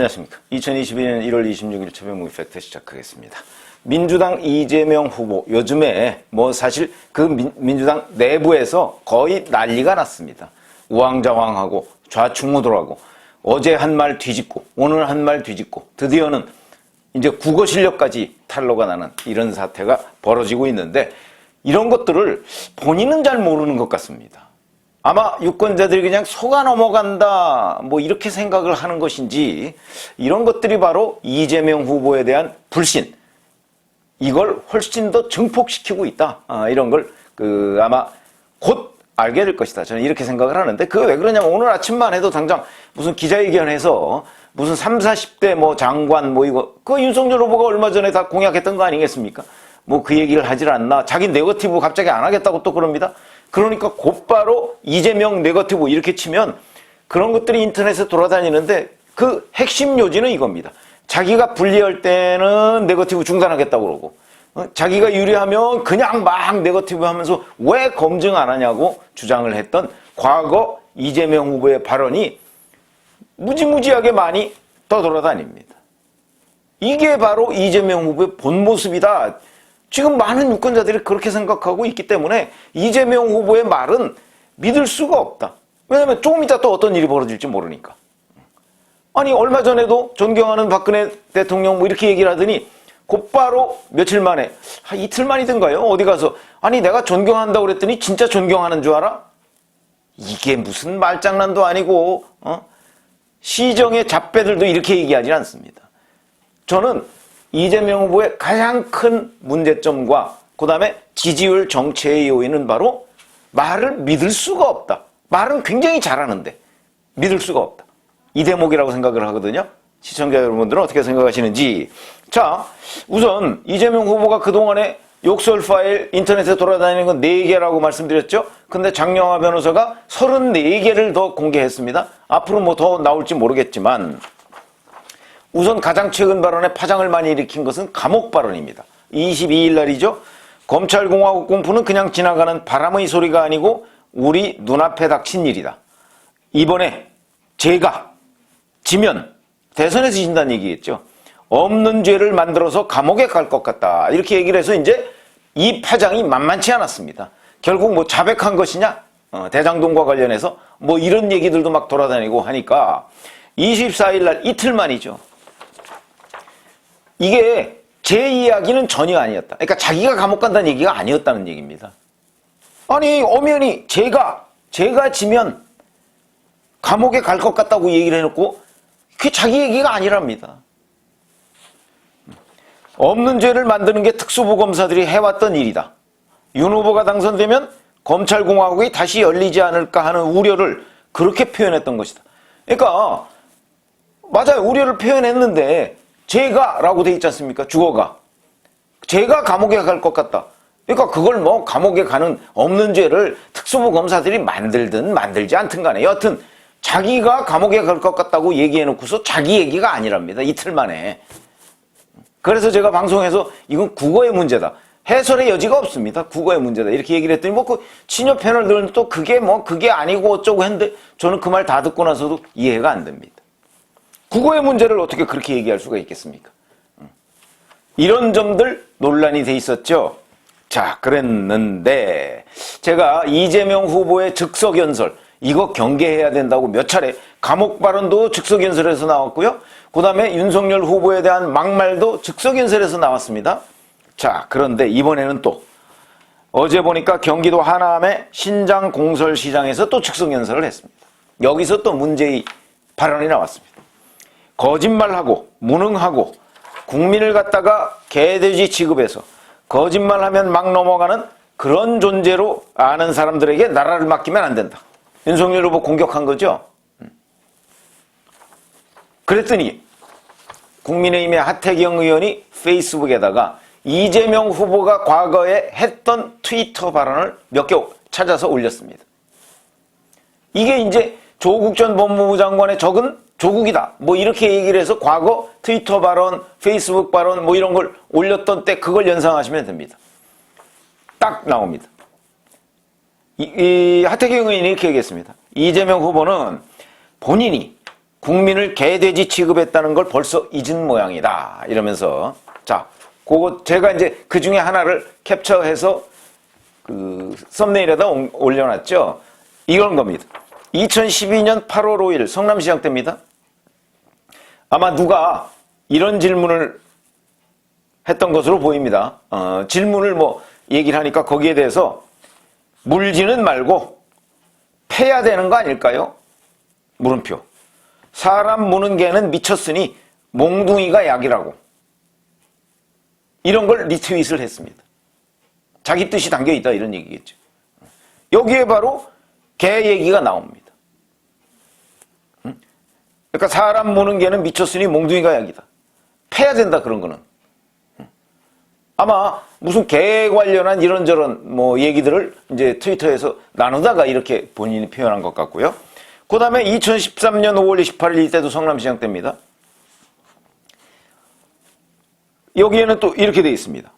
안녕하십니까. 2022년 1월 26일 최병무 팩트 시작하겠습니다. 민주당 이재명 후보, 요즘에 뭐 사실 그 민, 민주당 내부에서 거의 난리가 났습니다. 우왕좌왕하고 좌충우돌하고 어제 한 말 뒤집고 오늘 한 말 뒤집고 드디어는 이제 국어 실력까지 탄로가 나는 이런 사태가 벌어지고 있는데 이런 것들을 본인은 잘 모르는 것 같습니다. 아마 유권자들이 그냥 속아 넘어간다 뭐 이렇게 생각을 하는 것인지 이런 것들이 바로 이재명 후보에 대한 불신 이걸 훨씬 더 증폭시키고 있다 아, 이런 걸 그 아마 곧 알게 될 것이다 저는 이렇게 생각을 하는데 그게 왜 그러냐면 오늘 아침만 해도 당장 무슨 기자회견에서 무슨 3, 40대 뭐 장관 뭐 이거 그 윤석열 후보가 얼마 전에 다 공약했던 거 아니겠습니까? 뭐 그 얘기를 하질 않나 자기 네거티브 갑자기 안 하겠다고 또 그럽니다. 그러니까 곧바로 이재명 네거티브 이렇게 치면 그런 것들이 인터넷에 돌아다니는데 그 핵심 요지는 이겁니다. 자기가 불리할 때는 네거티브 중단하겠다고 그러고 어? 자기가 유리하면 그냥 막 네거티브 하면서 왜 검증 안 하냐고 주장을 했던 과거 이재명 후보의 발언이 무지무지하게 많이 떠돌아다닙니다. 이게 바로 이재명 후보의 본 모습이다. 지금 많은 유권자들이 그렇게 생각하고 있기 때문에 이재명 후보의 말은 믿을 수가 없다. 왜냐하면 조금 이따 또 어떤 일이 벌어질지 모르니까. 아니 얼마 전에도 존경하는 박근혜 대통령 뭐 이렇게 얘기를 하더니 곧바로 며칠 만에 한 이틀 만이든가요 어디 가서 아니 내가 존경한다고 그랬더니 진짜 존경하는 줄 알아? 이게 무슨 말장난도 아니고 어? 시정의 잡배들도 이렇게 얘기하지 않습니다. 저는 이재명 후보의 가장 큰 문제점과 그 다음에 지지율 정체의 요인은 바로 말을 믿을 수가 없다. 말은 굉장히 잘하는데 믿을 수가 없다. 이 대목이라고 생각을 하거든요. 시청자 여러분들은 어떻게 생각하시는지. 자, 우선 이재명 후보가 그동안에 욕설 파일 인터넷에 돌아다니는 건 4개라고 말씀드렸죠. 근데 장영화 변호사가 34개를 더 공개했습니다. 앞으로 뭐 더 나올지 모르겠지만 우선 가장 최근 발언에 파장을 많이 일으킨 것은 감옥 발언입니다. 22일 날이죠. 검찰공화국 공포는 그냥 지나가는 바람의 소리가 아니고 우리 눈앞에 닥친 일이다. 이번에 제가 지면 대선에서 진다는 얘기겠죠. 없는 죄를 만들어서 감옥에 갈 것 같다. 이렇게 얘기를 해서 이제 이 파장이 만만치 않았습니다. 결국 뭐 자백한 것이냐? 어, 대장동과 관련해서 뭐 이런 얘기들도 막 돌아다니고 하니까 24일 날 이틀 만이죠. 이게 제 이야기는 전혀 아니었다. 그러니까 자기가 감옥 간다는 얘기가 아니었다는 얘기입니다. 아니 엄연히 제가 제가 지면 감옥에 갈 것 같다고 얘기를 해놓고 그게 자기 얘기가 아니랍니다. 없는 죄를 만드는 게 특수부검사들이 해왔던 일이다. 윤 후보가 당선되면 검찰공화국이 다시 열리지 않을까 하는 우려를 그렇게 표현했던 것이다. 그러니까 맞아요. 우려를 표현했는데 제가라고 돼 있지 않습니까? 주어가. 제가 감옥에 갈 것 같다. 그러니까 그걸 뭐 감옥에 가는 없는 죄를 특수부 검사들이 만들든 만들지 않든 간에 여하튼 자기가 감옥에 갈 것 같다고 얘기해 놓고서 자기 얘기가 아니랍니다. 이틀 만에. 그래서 제가 방송에서 이건 국어의 문제다. 해설의 여지가 없습니다. 국어의 문제다. 이렇게 얘기를 했더니 뭐 그 친여 패널들은 또 그게 뭐 그게 아니고 어쩌고 했는데 저는 그 말 다 듣고 나서도 이해가 안 됩니다. 국어의 문제를 어떻게 그렇게 얘기할 수가 있겠습니까? 이런 점들 논란이 돼 있었죠. 자, 그랬는데 제가 이재명 후보의 즉석 연설 이거 경계해야 된다고 몇 차례 감옥 발언도 즉석 연설에서 나왔고요. 그다음에 윤석열 후보에 대한 막말도 즉석 연설에서 나왔습니다. 자, 그런데 이번에는 또 어제 보니까 경기도 하남의 신장 공설 시장에서 또 즉석 연설을 했습니다. 여기서 또 문제의 발언이 나왔습니다. 거짓말하고 무능하고 국민을 갖다가 개돼지 취급해서 거짓말하면 막 넘어가는 그런 존재로 아는 사람들에게 나라를 맡기면 안 된다. 윤석열 후보 공격한 거죠. 그랬더니 국민의힘의 하태경 의원이 페이스북에다가 이재명 후보가 과거에 했던 트위터 발언을 몇 개 찾아서 올렸습니다. 이게 이제 조국 전 법무부 장관의 적은 조국이다. 뭐 이렇게 얘기를 해서 과거 트위터 발언, 페이스북 발언 뭐 이런 걸 올렸던 때 그걸 연상하시면 됩니다. 딱 나옵니다. 이, 이 하태경 의원이 이렇게 얘기했습니다. 이재명 후보는 본인이 국민을 개돼지 취급했다는 걸 벌써 잊은 모양이다. 이러면서 자, 그거 제가 이제 그 중에 하나를 캡처해서 그 썸네일에다 올- 올려놨죠. 이런 겁니다. 2012년 8월 5일 성남시장 때입니다. 아마 누가 이런 질문을 했던 것으로 보입니다. 어, 질문을 뭐 얘기를 하니까 거기에 대해서 물지는 말고 패야 되는 거 아닐까요? 물음표. 사람 무는 개는 미쳤으니 몽둥이가 약이라고. 이런 걸 리트윗을 했습니다. 자기 뜻이 담겨 있다 이런 얘기겠죠. 여기에 바로 개 얘기가 나옵니다. 응? 그러니까 사람 무는 개는 미쳤으니 몽둥이가 약이다. 패야 된다 그런 거는. 응? 아마 무슨 개 관련한 이런저런 뭐 얘기들을 이제 트위터에서 나누다가 이렇게 본인이 표현한 것 같고요. 그 다음에 2013년 5월 28일 이때도 성남시장 때입니다. 여기에는 또 이렇게 되어 있습니다.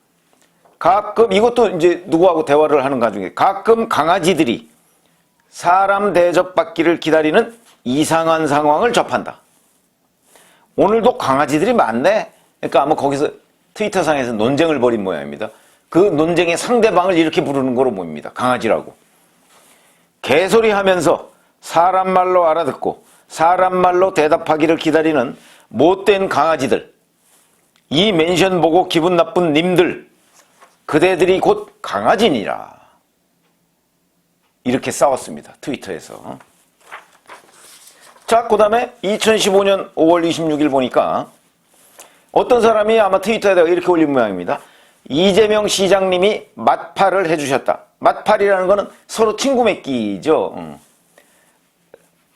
가끔 이것도 이제 누구하고 대화를 하는 가중에 가끔 강아지들이 사람 대접받기를 기다리는 이상한 상황을 접한다. 오늘도 강아지들이 많네. 그러니까 아마 거기서 트위터상에서 논쟁을 벌인 모양입니다. 그 논쟁의 상대방을 이렇게 부르는 거로 보입니다. 강아지라고. 개소리 하면서 사람 말로 알아듣고 사람 말로 대답하기를 기다리는 못된 강아지들. 이 멘션 보고 기분 나쁜 님들. 그대들이 곧 강아지니라. 이렇게 싸웠습니다. 트위터에서. 자, 그 다음에 2015년 5월 26일 보니까 어떤 사람이 아마 트위터에다가 이렇게 올린 모양입니다. 이재명 시장님이 맛팔을 해주셨다. 맛팔이라는 거는 서로 친구 맺기죠. 음.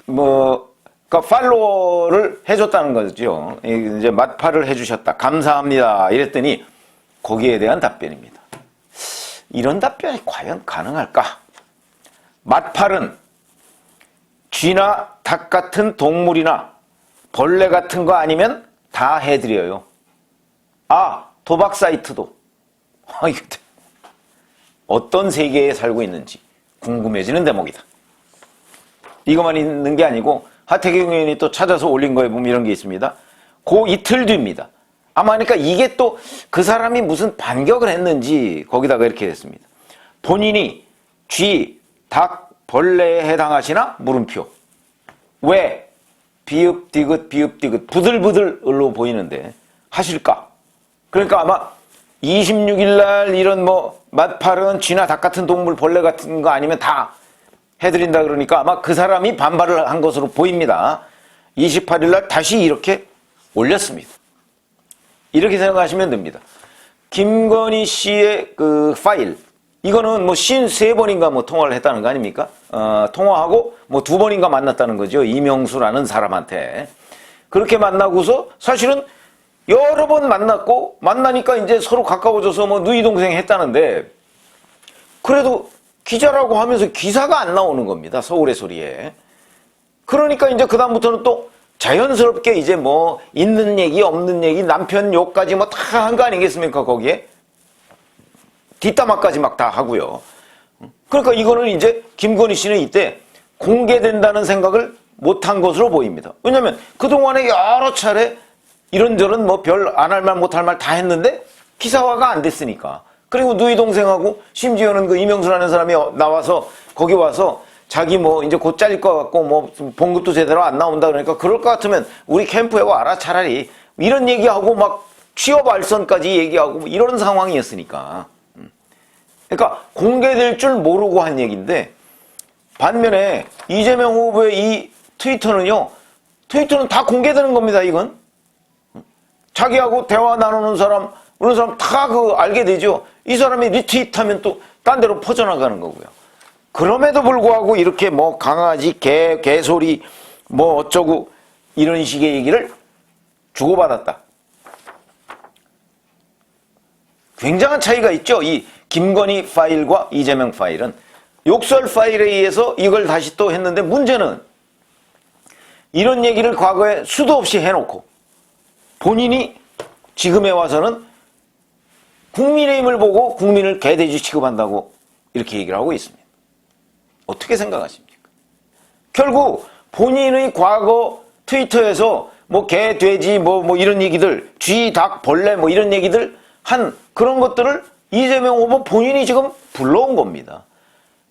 뭐, 그니까 팔로워를 해줬다는 거죠. 이제 맛팔을 해주셨다. 감사합니다. 이랬더니 거기에 대한 답변입니다. 이런 답변이 과연 가능할까? 맛팔은 쥐나 닭 같은 동물이나 벌레 같은 거 아니면 다 해드려요. 아, 도박 사이트도. 아, 이거 어떤 세계에 살고 있는지 궁금해지는 대목이다. 이것만 있는 게 아니고 하태경 의원이 또 찾아서 올린 거에 보면 이런 게 있습니다. 그 이틀 뒤입니다. 아마 그러니까 이게 또 그 사람이 무슨 반격을 했는지 거기다가 이렇게 됐습니다. 본인이 쥐, 닭, 벌레에 해당하시나? 물음표. 왜? 비읍, 디귿, 비읍, 디귿, 부들부들로 보이는데 하실까? 그러니까 아마 26일 날 이런 뭐 맛파른 쥐나 닭 같은 동물, 벌레 같은 거 아니면 다 해드린다 그러니까 아마 그 사람이 반발을 한 것으로 보입니다. 28일 날 다시 이렇게 올렸습니다. 이렇게 생각하시면 됩니다. 김건희 씨의 그 파일, 이거는 뭐 53번인가 뭐 통화를 했다는 거 아닙니까? 어, 통화하고 뭐 두 번인가 만났다는 거죠. 이명수라는 사람한테. 그렇게 만나고서 사실은 여러 번 만났고 만나니까 이제 서로 가까워져서 뭐 누이 동생 했다는데 그래도 기자라고 하면서 기사가 안 나오는 겁니다. 서울의 소리에. 그러니까 이제 그다음부터는 또 자연스럽게 이제 뭐 있는 얘기 없는 얘기 남편 욕까지 뭐 다 한 거 아니겠습니까 거기에 뒷담화까지 막 다 하고요. 그러니까 이거는 이제 김건희 씨는 이때 공개된다는 생각을 못한 것으로 보입니다. 왜냐하면 그동안에 여러 차례 이런저런 뭐 별 안 할 말 못할 말 다 했는데 기사화가 안 됐으니까. 그리고 누이 동생하고 심지어는 그 이명수라는 사람이 나와서 거기 와서 자기 뭐 이제 곧 잘릴 것 같고 뭐 봉급도 제대로 안 나온다 그러니까 그럴 것 같으면 우리 캠프에 와라 차라리 이런 얘기하고 막 취업 알선까지 얘기하고 뭐 이런 상황이었으니까. 음. 그러니까 공개될 줄 모르고 한 얘기인데 반면에 이재명 후보의 이 트위터는요. 트위터는 다 공개되는 겁니다. 이건 자기하고 대화 나누는 사람 그런 사람 다 그 알게 되죠. 이 사람이 리트윗하면 또 딴 데로 퍼져나가는 거고요. 그럼에도 불구하고 이렇게 뭐 강아지, 개, 개소리 뭐 어쩌고 이런 식의 얘기를 주고받았다. 굉장한 차이가 있죠. 이 김건희 파일과 이재명 파일은 욕설 파일에 의해서 이걸 다시 또 했는데 문제는 이런 얘기를 과거에 수도 없이 해놓고 본인이 지금에 와서는 국민의힘을 보고 국민을 개돼지 취급한다고 이렇게 얘기를 하고 있습니다. 어떻게 생각하십니까? 결국 본인의 과거 트위터에서 뭐 개, 돼지, 뭐, 뭐 이런 얘기들, 쥐, 닭, 벌레 뭐 이런 얘기들 한 그런 것들을 이재명 후보 본인이 지금 불러온 겁니다.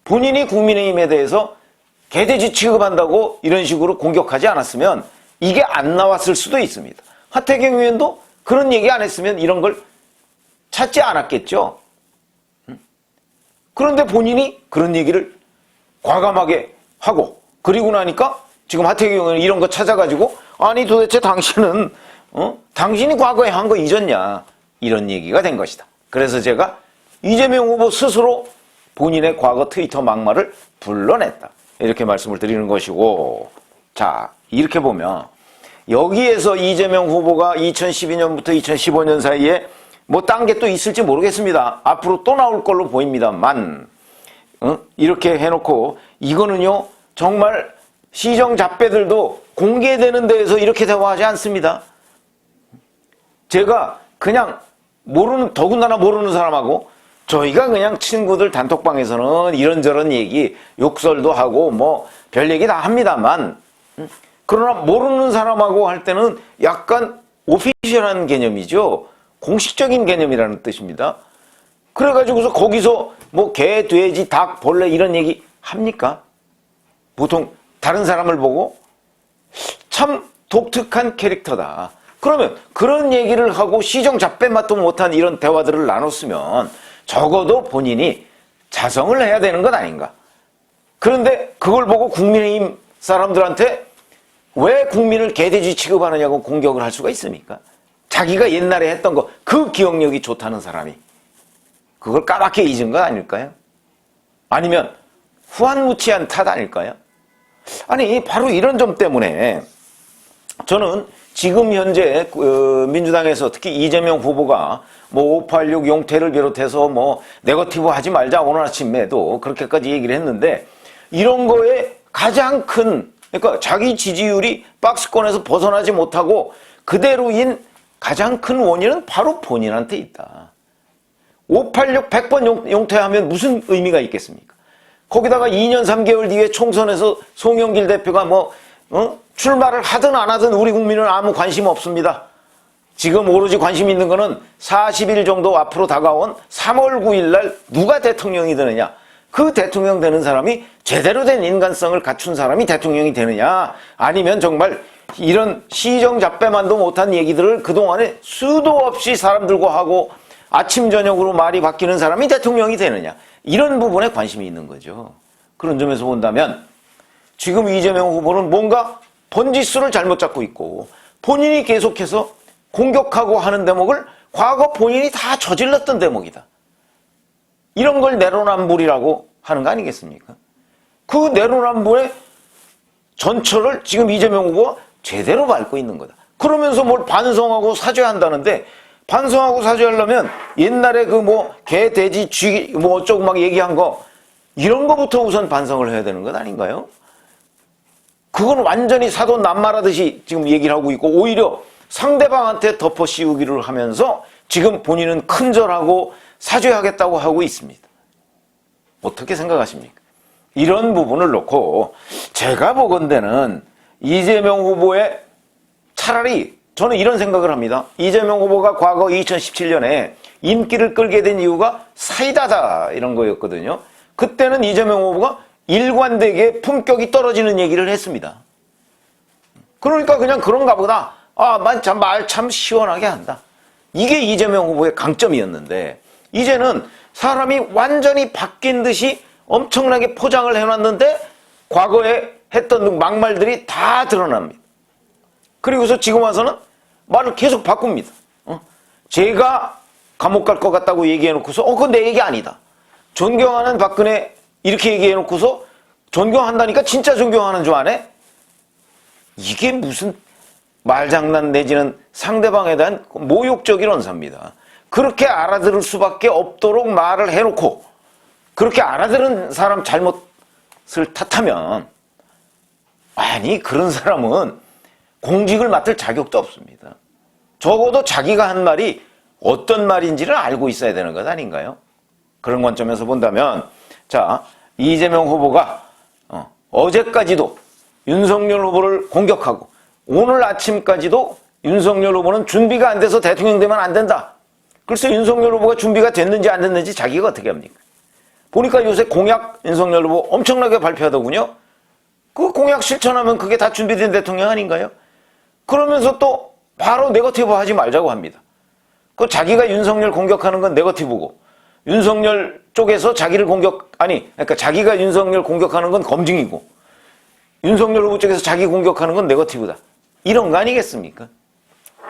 본인이 국민의힘에 대해서 개돼지 취급한다고 이런 식으로 공격하지 않았으면 이게 안 나왔을 수도 있습니다. 하태경 의원도 그런 얘기 안 했으면 이런 걸 찾지 않았겠죠. 음? 그런데 본인이 그런 얘기를 과감하게 하고 그리고 나니까 지금 하태경 의원이 이런 거 찾아가지고 아니 도대체 당신은 어? 당신이 과거에 한 거 잊었냐 이런 얘기가 된 것이다. 그래서 제가 이재명 후보 스스로 본인의 과거 트위터 막말을 불러냈다. 이렇게 말씀을 드리는 것이고 자 이렇게 보면 여기에서 이재명 후보가 2012년부터 2015년 사이에 뭐 딴 게 또 있을지 모르겠습니다. 앞으로 또 나올 걸로 보입니다만 어? 이렇게 해놓고 이거는요 정말 시정 잡배들도 공개되는 데에서 이렇게 대화하지 않습니다. 제가 그냥 모르는 더군다나 모르는 사람하고 저희가 그냥 친구들 단톡방에서는 이런저런 얘기 욕설도 하고 뭐 별 얘기 다 합니다만 음, 그러나 모르는 사람하고 할 때는 약간 오피셜한 개념이죠. 공식적인 개념이라는 뜻입니다. 그래가지고서 거기서 뭐 개, 돼지, 닭, 벌레 이런 얘기 합니까? 보통 다른 사람을 보고 참 독특한 캐릭터다. 그러면 그런 얘기를 하고 시정 잡배 맛도 못한 이런 대화들을 나눴으면 적어도 본인이 자성을 해야 되는 것 아닌가. 그런데 그걸 보고 국민의힘 사람들한테 왜 국민을 개돼지 취급하느냐고 공격을 할 수가 있습니까? 자기가 옛날에 했던 거, 그 기억력이 좋다는 사람이. 그걸 까맣게 잊은 거 아닐까요? 아니면 후한무치한 탓 아닐까요? 아니, 바로 이런 점 때문에 저는 지금 현재 그 민주당에서 특히 이재명 후보가 뭐 586 용태를 비롯해서 뭐 네거티브 하지 말자 오늘 아침에도 그렇게까지 얘기를 했는데 이런 거에 가장 큰 그러니까 자기 지지율이 박스권에서 벗어나지 못하고 그대로인 가장 큰 원인은 바로 본인한테 있다. 586 100번 용퇴하면 무슨 의미가 있겠습니까? 거기다가 2년 3개월 뒤에 총선에서 송영길 대표가 뭐 어? 출마를 하든 안 하든 우리 국민은 아무 관심 없습니다. 지금 오로지 관심 있는 거는 40일 정도 앞으로 다가온 3월 9일 날 누가 대통령이 되느냐. 그 대통령 되는 사람이 제대로 된 인간성을 갖춘 사람이 대통령이 되느냐. 아니면 정말 이런 시정잡배만도 못한 얘기들을 그동안에 수도 없이 사람들과 하고 아침, 저녁으로 말이 바뀌는 사람이 대통령이 되느냐. 이런 부분에 관심이 있는 거죠. 그런 점에서 본다면 지금 이재명 후보는 뭔가 번지수를 잘못 잡고 있고 본인이 계속해서 공격하고 하는 대목을 과거 본인이 다 저질렀던 대목이다. 이런 걸 내로남불이라고 하는 거 아니겠습니까? 그 내로남불의 전철을 지금 이재명 후보가 제대로 밟고 있는 거다. 그러면서 뭘 반성하고 사죄한다는데 반성하고 사죄하려면 옛날에 그 뭐 개, 돼지, 쥐, 뭐 어쩌고 막 얘기한 거 이런 거부터 우선 반성을 해야 되는 것 아닌가요? 그건 완전히 사돈 남말하듯이 지금 얘기를 하고 있고 오히려 상대방한테 덮어 씌우기를 하면서 지금 본인은 큰절하고 사죄하겠다고 하고 있습니다. 어떻게 생각하십니까? 이런 부분을 놓고 제가 보건대는 이재명 후보의 차라리 저는 이런 생각을 합니다. 이재명 후보가 과거 2017년에 인기를 끌게 된 이유가 사이다다 이런 거였거든요. 그때는 이재명 후보가 일관되게 품격이 떨어지는 얘기를 했습니다. 그러니까 그냥 그런가 보다. 아, 말참 시원하게 한다. 이게 이재명 후보의 강점이었는데 이제는 사람이 완전히 바뀐 듯이 엄청나게 포장을 해놨는데 과거에 했던 막말들이 다 드러납니다. 그리고서 지금 와서는 말을 계속 바꿉니다. 어? 제가 감옥 갈 것 같다고 얘기해놓고서 어 그건 내 얘기 아니다. 존경하는 박근혜 이렇게 얘기해놓고서 존경한다니까 진짜 존경하는 줄 아네? 이게 무슨 말장난 내지는 상대방에 대한 모욕적인 언사입니다. 그렇게 알아들을 수밖에 없도록 말을 해놓고 그렇게 알아들은 사람 잘못을 탓하면 아니 그런 사람은 공직을 맡을 자격도 없습니다. 적어도 자기가 한 말이 어떤 말인지를 알고 있어야 되는 것 아닌가요? 그런 관점에서 본다면 자 이재명 후보가 어, 어제까지도 윤석열 후보를 공격하고 오늘 아침까지도 윤석열 후보는 준비가 안 돼서 대통령 되면 안 된다. 글쎄 윤석열 후보가 준비가 됐는지 안 됐는지 자기가 어떻게 합니까? 보니까 요새 공약 윤석열 후보 엄청나게 발표하더군요. 그 공약 실천하면 그게 다 준비된 대통령 아닌가요? 그러면서 또 바로 네거티브 하지 말자고 합니다. 그 자기가 윤석열 공격하는 건 네거티브고 윤석열 쪽에서 자기를 공격 아니 그러니까 자기가 윤석열 공격하는 건 검증이고 윤석열 후보 쪽에서 자기 공격하는 건 네거티브다. 이런 거 아니겠습니까?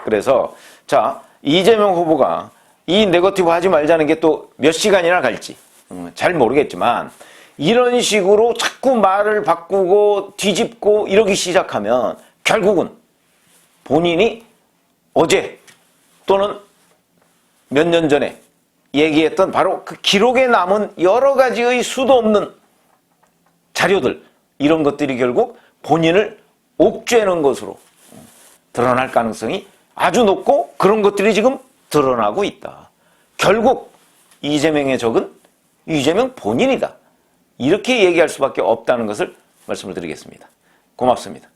그래서 자 이재명 후보가 이 네거티브 하지 말자는 게 또 몇 시간이나 갈지 음, 잘 모르겠지만 이런 식으로 자꾸 말을 바꾸고 뒤집고 이러기 시작하면 결국은 본인이 어제 또는 몇 년 전에 얘기했던 바로 그 기록에 남은 여러 가지의 수도 없는 자료들 이런 것들이 결국 본인을 옥죄는 것으로 드러날 가능성이 아주 높고 그런 것들이 지금 드러나고 있다. 결국 이재명의 적은 이재명 본인이다. 이렇게 얘기할 수밖에 없다는 것을 말씀을 드리겠습니다. 고맙습니다.